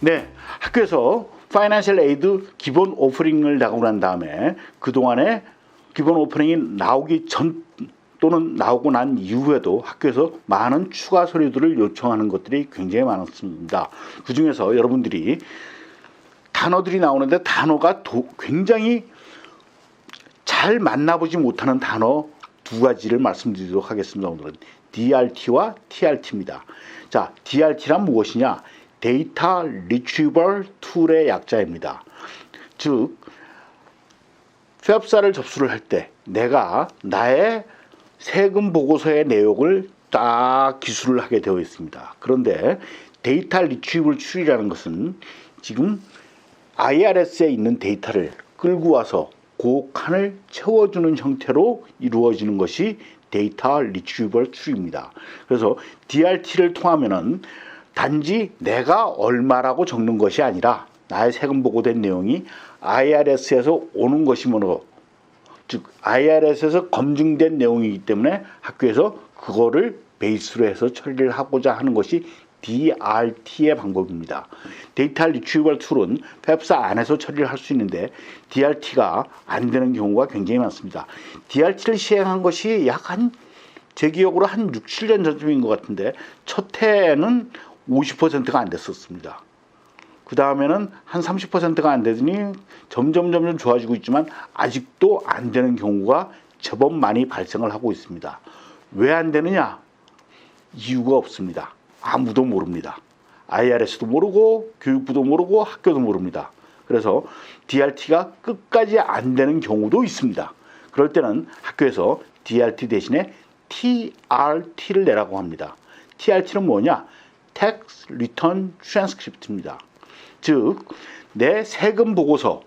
네, 학교에서 파이낸셜 에이드 기본 오프닝을 나가고 난 다음에 그동안에 기본 오프닝이 나오기 전 또는 나오고 난 이후에도 학교에서 많은 추가 서류들을 요청하는 것들이 굉장히 많았습니다. 그 중에서 여러분들이 단어들이 나오는데 단어가 도- 굉장히 잘 만나보지 못하는 단어 두 가지를 말씀드리도록 하겠습니다. 오늘은 DRT와 TRT입니다. 자, DRT란 무엇이냐? 데이터 리트리버 툴의 약자입니다. 즉 폐업사를 접수를 할 때 내가 나의 세금 보고서의 내용을 딱 기술을 하게 되어 있습니다. 그런데 데이터 리트리블 툴이라는 것은 지금 IRS에 있는 데이터를 끌고 와서 그 칸을 채워주는 형태로 이루어지는 것이 데이터 리트리벌 툴입니다. 그래서 DRT를 통하면은 단지 내가 얼마라고 적는 것이 아니라 나의 세금 보고된 내용이 IRS에서 오는 것이므로 즉 IRS에서 검증된 내용이기 때문에 학교에서 그거를 베이스로 해서 처리를 하고자 하는 것이 DRT의 방법입니다. 데이터 리트리벌 툴은 웹사 안에서 처리를 할 수 있는데 DRT가 안 되는 경우가 굉장히 많습니다. DRT를 시행한 것이 약 한 제 기억으로 한 6, 7년 전쯤인 것 같은데 첫 해에는 50%가 안 됐었습니다. 그 다음에는 한 30%가 안 되더니 점점 점점 좋아지고 있지만 아직도 안 되는 경우가 제법 많이 발생을 하고 있습니다. 왜 안 되느냐? 이유가 없습니다. 아무도 모릅니다. IRS도 모르고 교육부도 모르고 학교도 모릅니다. 그래서 DRT가 끝까지 안 되는 경우도 있습니다. 그럴 때는 학교에서 DRT 대신에 TRT를 내라고 합니다. TRT는 뭐냐? Tax Return Transcript입니다. 즉, 내 세금 보고서,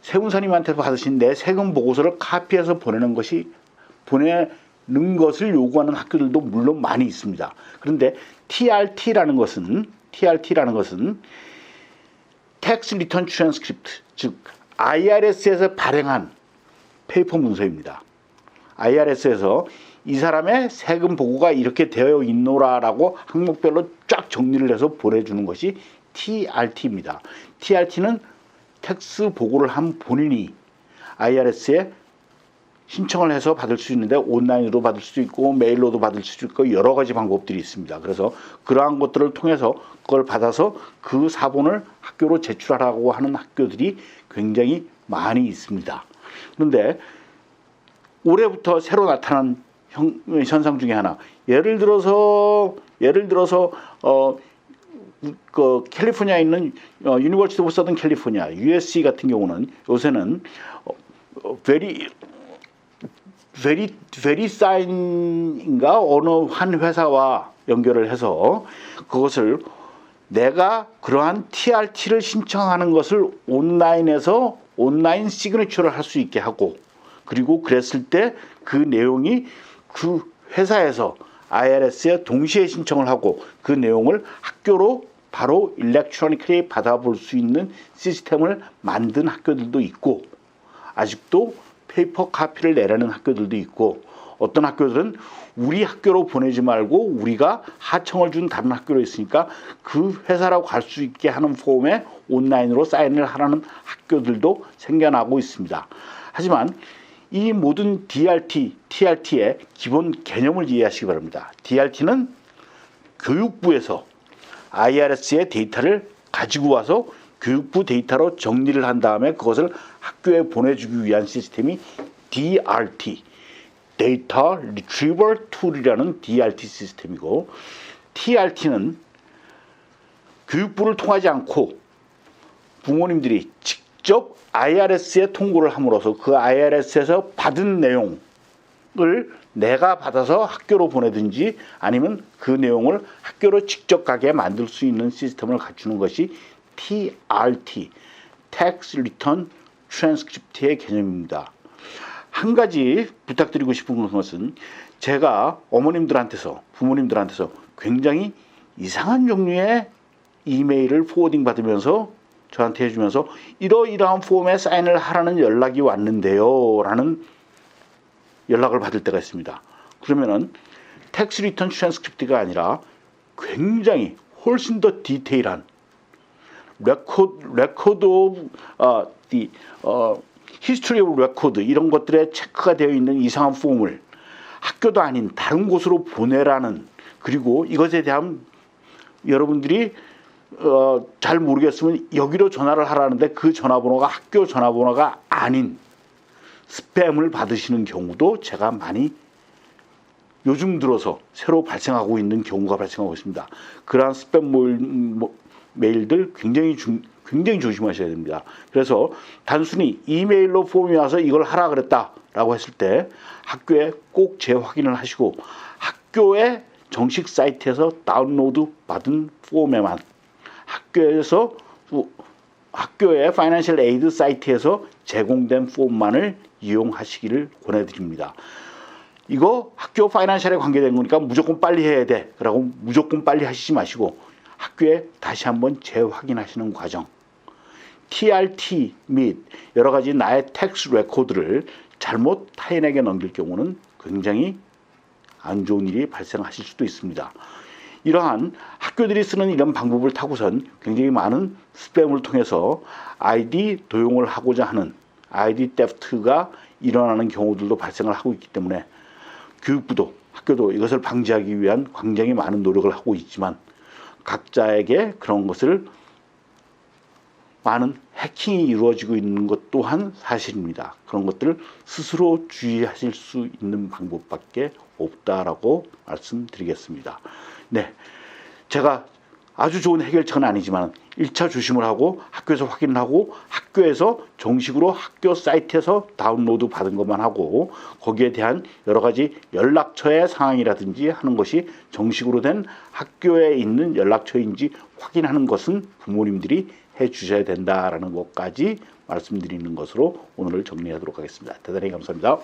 세무사님한테 받으신 내 세금 보고서를 카피해서 보내는 것이 보내 는 것을 요구하는 학교들도 물론 많이 있습니다. 그런데 TRT라는 것은 TRT라는 것은 Tax Return Transcript, 즉 IRS에서 발행한 페이퍼 문서입니다. IRS에서 이 사람의 세금 보고가 이렇게 되어 있노라라고 항목별로 쫙 정리를 해서 보내주는 것이 TRT입니다. TRT는 텍스 보고를 한 본인이 IRS에 신청을 해서 받을 수 있는데 온라인으로 받을 수도 있고 메일로도 받을 수도 있고 여러 가지 방법들이 있습니다. 그래서 그러한 것들을 통해서 그걸 받아서 그 사본을 학교로 제출하라고 하는 학교들이 굉장히 많이 있습니다. 그런데 올해부터 새로 나타난 형, 현상 중에 하나. 예를 들어서 예를 들어서 어, 그 캘리포니아에 있는 어, 유니버시티 오브 서던 캘리포니아 USC 같은 경우는 요새는 어, 어, very 베리 베리사인인가? 어느 한 회사와 연결을 해서 그것을 내가 그러한 TRT를 신청하는 것을 온라인에서 온라인 시그니처를 할 수 있게 하고 그리고 그랬을 때 그 내용이 그 회사에서 IRS에 동시에 신청을 하고 그 내용을 학교로 바로 일렉트로니컬리 받아볼 수 있는 시스템을 만든 학교들도 있고 아직도 페이퍼 카피를 내라는 학교들도 있고 어떤 학교들은 우리 학교로 보내지 말고 우리가 하청을 준 다른 학교로 있으니까 그 회사라고 갈 수 있게 하는 폼에 온라인으로 사인을 하라는 학교들도 생겨나고 있습니다. 하지만 이 모든 DRT, TRT의 기본 개념을 이해하시기 바랍니다. DRT는 교육부에서 IRS의 데이터를 가지고 와서 교육부 데이터로 정리를 한 다음에 그것을 학교에 보내주기 위한 시스템이 DRT, Data Retrieval Tool이라는 DRT 시스템이고 TRT는 교육부를 통하지 않고 부모님들이 직접 IRS에 통고를 함으로써 그 IRS에서 받은 내용을 내가 받아서 학교로 보내든지 아니면 그 내용을 학교로 직접 가게 만들 수 있는 시스템을 갖추는 것이 TRT, Tax Return Transcript의 개념입니다. 한 가지 부탁드리고 싶은 것은 제가 어머님들한테서 부모님들한테서 굉장히 이상한 종류의 이메일을 포워딩 받으면서 저한테 해주면서 이러이러한 폼에 사인을 하라는 연락이 왔는데요 라는 연락을 받을 때가 있습니다. 그러면은 텍스 리턴 트랜스크립트가 아니라 굉장히 훨씬 더 디테일한 레코드 레코드 오브 어, 디 어, 히스토리 오브 레코드 이런 것들에 체크가 되어 있는 이상한 폼을 학교도 아닌 다른 곳으로 보내라는 그리고 이것에 대한 여러분들이 어, 잘 모르겠으면 여기로 전화를 하라는데 그 전화번호가 학교 전화번호가 아닌 스팸을 받으시는 경우도 제가 많이 요즘 들어서 새로 발생하고 있는 경우가 발생하고 있습니다. 그러한 스팸 모일, 모- 메일들 굉장히 중, 굉장히 조심하셔야 됩니다. 그래서 단순히 이메일로 폼이 와서 이걸 하라 그랬다라고 했을 때 학교에 꼭 재확인을 하시고 학교의 정식 사이트에서 다운로드 받은 폼에만 학교에서 우- 학교의 파이낸셜 에이드 사이트에서 제공된 폼만을 이용하시기를 권해드립니다. 이거 학교 파이낸셜에 관계된 거니까 무조건 빨리 해야 돼. 라고 무조건 빨리 하시지 마시고 학교에 다시 한번 재확인하시는 과정. TRT 및 여러 가지 나의 텍스 레코드를 잘못 타인에게 넘길 경우는 굉장히 안 좋은 일이 발생하실 수도 있습니다. 이러한 학교들이 쓰는 이런 방법을 타고선 굉장히 많은 스팸을 통해서 아이디 도용을 하고자 하는 아이디 테프트가 일어나는 경우들도 발생을 하고 있기 때문에 교육부도 학교도 이것을 방지하기 위한 굉장히 많은 노력을 하고 있지만 각자에게 그런 것을 많은 해킹이 이루어지고 있는 것 또한 사실입니다. 그런 것들을 스스로 주의하실 수 있는 방법밖에 없다라고 말씀드리겠습니다. 네. 제가 아주 좋은 해결책은 아니지만 1차 조심을 하고 학교에서 확인을 하고 학교에서 정식으로 학교 사이트에서 다운로드 받은 것만 하고 거기에 대한 여러 가지 연락처의 상황이라든지 하는 것이 정식으로 된 학교에 있는 연락처인지 확인하는 것은 부모님들이 해 주셔야 된다라는 것까지 말씀드리는 것으로 오늘을 정리하도록 하겠습니다. 대단히 감사합니다.